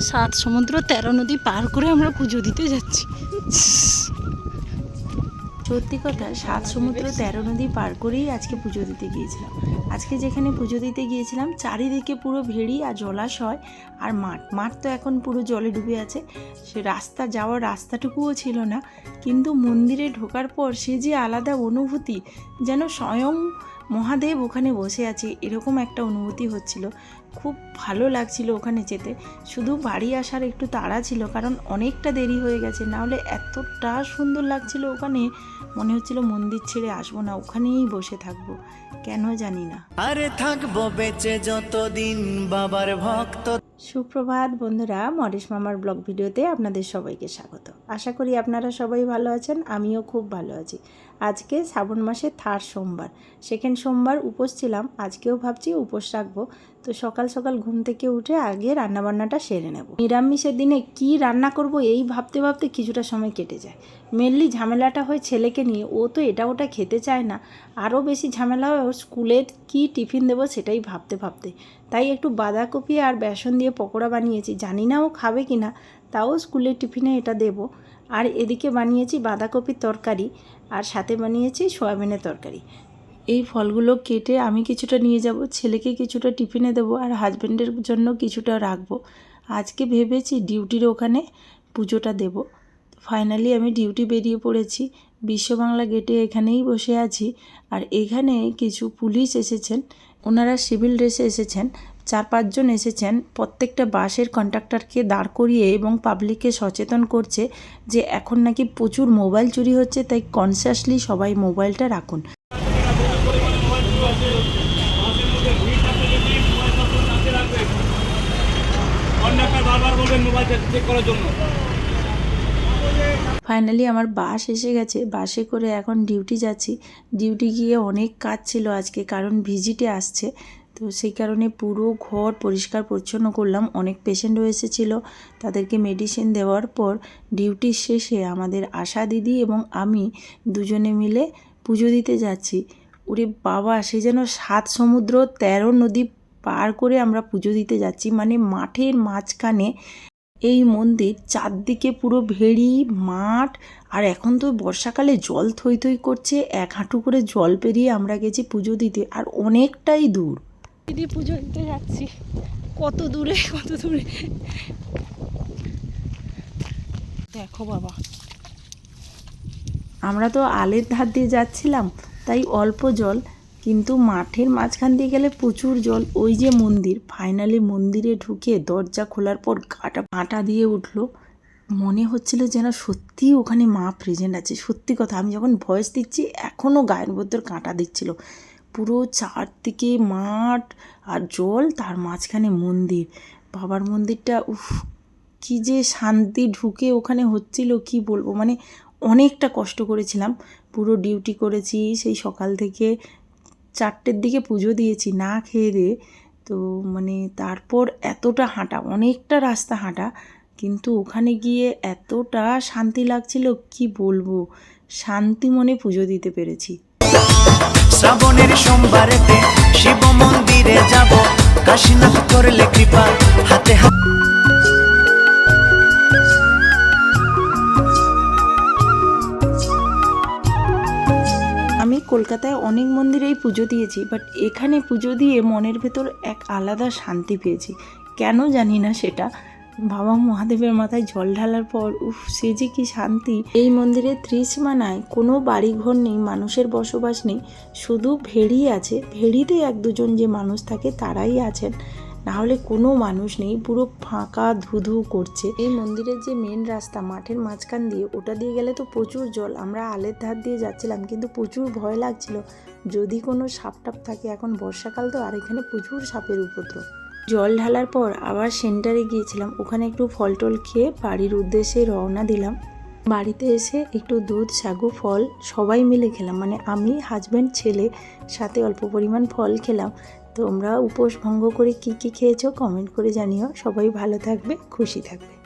সাত সমুদ্র, তেরো নদী পার করে আমরা পুজো দিতে যাচ্ছি। সত্যি কথা, সাত সমুদ্র, তেরো নদী পার করেই আজকে পুজো দিতে গিয়েছিলাম। আজকে যেখানে পুজো দিতে গিয়েছিলাম, চারিদিকে পুরো ভেড়ি আর জলাশয় আর মাঠ। মাঠ তো এখন পুরো জলে ডুবে আছে। সে রাস্তা, যাওয়ার রাস্তাটুকুও ছিল না। কিন্তু মন্দিরে ঢোকার পর সে যে আলাদা অনুভূতি, যেন স্বয়ং মহাদেব ওখানে বসে আছে এরকম একটা অনুভূতি হচ্ছিল। খুব ভালো লাগছিল ওখানে যেতে। শুধু বাড়ি আসার একটু তাড়া ছিল কারণ অনেকটা দেরি হয়ে গেছে। নাহলে এতটা সুন্দর লাগছিল ওখানে মনে হচ্ছিল মন্দির ছেড়ে আসব না ওখানেই বসে থাকব। কেন জানি না। আরে থাকব বেঁচে যতদিন বাবার ভক্ত। সুপ্রভাত বন্ধুরা মরেশ মামার ব্লগ ভিডিওতে আপনাদের সবাইকে স্বাগত। আশা করি আপনারা সবাই ভালো আছেন আমিও খুব ভালো আছি। আজকে শ্রাবণ মাসের থার্ড সোমবার। সেকেন্ড সোমবার উপোস ছিলাম, আজকেও ভাবছি উপোস রাখব। তো সকাল সকাল ঘুম থেকে উঠে আগে রান্নাবান্নাটা সেরে নেব। নিরামিষের দিনে কি রান্না করব এই ভাবতে ভাবতে কিছুটা সময় কেটে যায়। মেনলি ঝামেলাটা হয় ছেলেকে নিয়ে, ও তো এটা ওটা খেতে চায় না। আরও বেশি ঝামেলা হয় ওর স্কুলের কী টিফিন দেবো সেটাই ভাবতে ভাবতে। তাই একটু বাঁধাকপি আর বেসন দিয়ে পকোড়া বানিয়েছি। জানি না ও খাবে কি না তাও স্কুলের টিফিনে এটা দেব। আর এদিকে বানিয়েছি বাঁধাকপির তরকারি আর সাথে বানিয়েছি সয়াবিনের তরকারি। এই ফলগুলো কেটে আমি কিছুটা নিয়ে যাব, ছেলেকে কিছুটা টিফিনে দেবো আর হাজব্যান্ডের জন্য কিছুটা রাখব। আজকে ভেবেছি ডিউটির ওখানে পুজোটা দেব। ফাইনালি আমি ডিউটি বেরিয়ে পড়েছি। বিশ্ব বাংলা গেটে এখানেই বসে আছি। আর এখানে কিছু পুলিশ এসেছেন। ওনারা সিভিল ড্রেসে এসেছেন। চার পাঁচজন এসেছেন। প্রত্যেকটা বাসের কন্ট্রাক্টরকে দাঁড় করিয়ে এবং পাবলিককে সচেতন করছে যে এখন নাকি প্রচুর মোবাইল চুরি হচ্ছে, তাই কনসিয়াসলি সবাই মোবাইলটা রাখুন। ফাইনালি আমার বাস এসে গেছে। বাসে করে এখন ডিউটি যাচ্ছি। ডিউটি গিয়ে অনেক কাজ ছিল আজকে, কারণ ভিজিটে আসছে। তো সেই কারণে পুরো ঘর পরিষ্কার পরিচ্ছন্ন করলাম। অনেক পেশেন্টও এসেছিল। তাদেরকে মেডিসিন দেওয়ার পর ডিউটির শেষে আমাদের আশা দিদি এবং আমি দুজনে মিলে পুজো দিতে যাচ্ছি। ওরে বাবা, সে যেন সাত সমুদ্র তেরো নদী পার করে আমরা পুজো দিতে যাচ্ছি। মানে মাঠের মাঝখানে এই মন্দির চারদিকে পুরো ভেড়ি, মাঠ আর এখন তো বর্ষাকালে জল থই থই করছে। এক হাঁটু করে জল পেরিয়ে আমরা গেছি পুজো দিতে। আর অনেকটাই দূর। দিদি পুজো দিতে যাচ্ছি। কত দূরে কত দূরে। দেখো বাবা। আমরা তো আলের ধার দিয়ে যাচ্ছিলাম, তাই অল্প জল, কিন্তু মাঠের মাঝখান দিয়ে গেলে প্রচুর জল। ওই যে মন্দির ফাইনালি মন্দিরে ঢুকে দরজা খোলার পর গাটা কাঁটা দিয়ে উঠল। মনে হচ্ছিল যেন সত্যি ওখানে মা প্রেজেন্ট আছে। সত্যি কথা, আমি যখন ভয়েস দিচ্ছি, এখনও গায়ের মধ্যে কাঁটা দিচ্ছিল। পুরো চারদিকে মাঠ আর জল, তার মাঝখানে মন্দির। বাবার মন্দিরটা, উফ, কী যে শান্তি ঢুকে ওখানে হচ্ছিল, কি বলব? মানে অনেকটা কষ্ট করেছিলাম। পুরো ডিউটি করেছি, সেই সকাল থেকে চারটের দিকে পুজো দিয়েছি না খেয়ে দিয়ে। তো মানে তারপর এতটা হাঁটা, অনেকটা রাস্তা হাঁটা, কিন্তু ওখানে গিয়ে এতটা শান্তি লাগছিল, কি বলব? শান্তি মনে পুজো দিতে পেরেছি। শ্রাবণের সোমবারেতে শিব মন্দিরে যাব। কাশীনাথ করলে কৃপা, হাতে হাত আমি কলকাতায় অনেক মন্দিরেই পুজো দিয়েছি বাট এখানে পুজো দিয়ে মনের ভেতর এক আলাদা শান্তি পেয়েছি। কেন জানি না সেটা। বাবা মহাদেবের মাথায় জল ঢালার পর, উফ, সে যে কি শান্তি। এই মন্দিরের ত্রিসীমানায় কোনো বাড়িঘর নেই, মানুষের বসবাস নেই, শুধু ভেড়ি আছে। ভেড়িতে এক দুজন যে মানুষ থাকে, তারাই আছেন। নাহলে কোনো মানুষ নেই, পুরো ফাঁকা ধুধু করছে। এই মন্দিরের যে মেন রাস্তা, মাঠের মাঝখান দিয়ে, ওটা দিয়ে গেলে তো প্রচুর জল। আমরা আলের ধার দিয়ে যাচ্ছিলাম, কিন্তু প্রচুর ভয় লাগছিল। যদি কোনো সাপ টাপ থাকে, এখন বর্ষাকাল তো, আর এখানে প্রচুর সাপের উপদ্রব। জল ঢালার পর আবার সেন্টারে গিয়েছিলাম। ওখানে একটু ফল টল খেয়ে বাড়ির উদ্দেশ্যে রওনা দিলাম। বাড়িতে এসে একটু দুধ, সাগু, ফল সবাই মিলে খেলাম। মানে আমি হাজব্যান্ড ছেলে সাথে অল্প পরিমাণ ফল খেলাম। তোমরা উপোস ভঙ্গ করে কি কি খেয়েছো কমেন্ট করে জানিও। সবাই ভালো থাকবে, খুশি থাকবে।